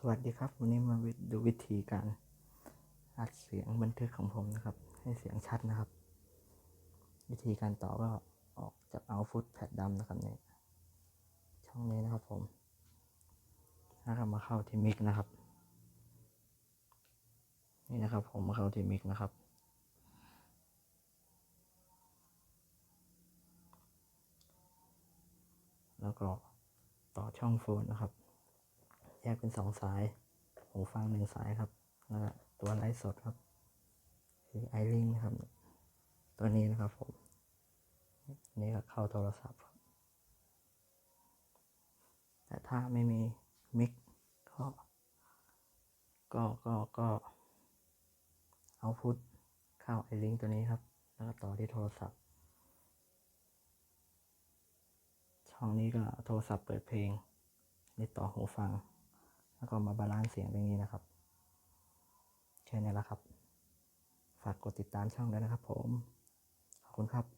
สวัสดีครับ วันนี้มาดูวิธีการอัดเสียงบันทึกของผมนะครับ ให้เสียงชัดนะครับ วิธีการต่อก็ออกจากเอาฟุตแพดดำนะครับเนี่ยช่องนี้นะครับผมแล้วก็มาเข้าที่มิกนะครับ นี่นะครับ ผมมาเข้าที่มิกนะครับแล้วก็ต่อช่องโฟนนะครับ แยกเป็นสองสายหูฟังหนึ่งสายครับ แล้วก็ตัวไลฟ์สดครับ คือไอริงนะครับ ตัวนี้นะครับผม นี่ก็เข้าโทรศัพท์ครับ แต่ถ้าไม่มีมิกก็ก็ก็ก็เอาพุทเข้าไอลิงตัวนี้ครับ แล้วก็ต่อที่โทรศัพท์ช่องนี้ก็โทรศัพท์เปิดเพลงนี่ต่อหูฟัง แล้วก็มาบาลานซ์เสียงตรงนี้นะครับ แค่นี้แหละครับ ฝากกดติดตามช่องด้วยนะครับผม ขอบคุณครับ